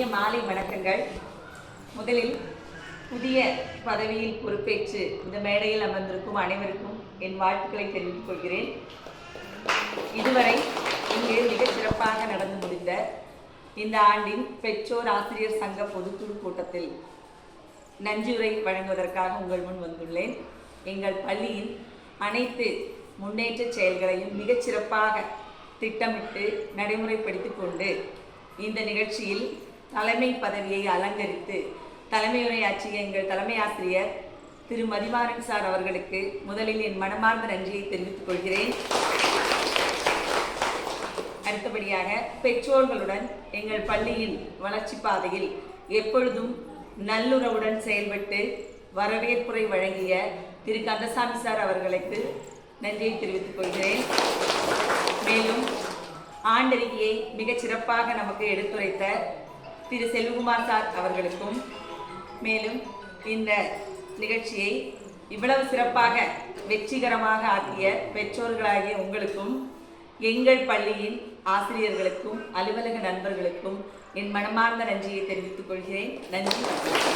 இனிய மாலை வணக்கங்கள். முதலில் புதிய பதவியில் பொறுப்பேற்று இந்த மேடையில் அமர்ந்திருக்கும் அனைவருக்கும் என் வாழ்த்துக்களை தெரிவித்துக் கொள்கிறேன். இதுவரை இங்கு மிகச் சிறப்பாக நடந்து முடிந்த இந்த ஆண்டின் பெற்றோர் ஆசிரியர் சங்க பொதுக்குழு கூட்டத்தில் நஞ்சுரை வழங்குவதற்காக உங்கள் முன் வந்துள்ளேன். எங்கள் பள்ளியின் அனைத்து முன்னேற்ற செயல்களையும் மிகச் சிறப்பாக திட்டமிட்டு நடைமுறைப்படுத்திக் கொண்டு இந்த நிகழ்ச்சியில் தலைமை பதவியை அலங்கரித்து தலைமையுரையாற்றிய எங்கள் தலைமை ஆசிரியர் திரு. மதிமாறன் சார் அவர்களுக்கு முதலில் என் மனமார்ந்த நன்றியை தெரிவித்துக் கொள்கிறேன். அடுத்தபடியாக பெற்றோர்களுடன் எங்கள் பள்ளியின் வளர்ச்சி பாதையில் எப்பொழுதும் நல்லுறவுடன் செயல்பட்டு வரவேற்புரை வழங்கிய திரு. கந்தசாமி சார் அவர்களுக்கு நன்றியை தெரிவித்துக் கொள்கிறேன். மேலும் ஆண்டறிக்கையை மிகச் சிறப்பாக நமக்கு எடுத்துரைத்த திரு செல்வகுமார் சார் அவர்களுக்கும் மேலும் இந்த நிகழ்ச்சியை இவ்வளவு சிறப்பாக வெற்றிகரமாக ஆக்கிய பெற்றோர்களாகிய உங்களுக்கும் எங்கள் பள்ளியின் ஆசிரியர்களுக்கும் அலுவலக நண்பர்களுக்கும் என் மனமார்ந்த நன்றியை தெரிவித்துக் கொள்கிறேன். நன்றி.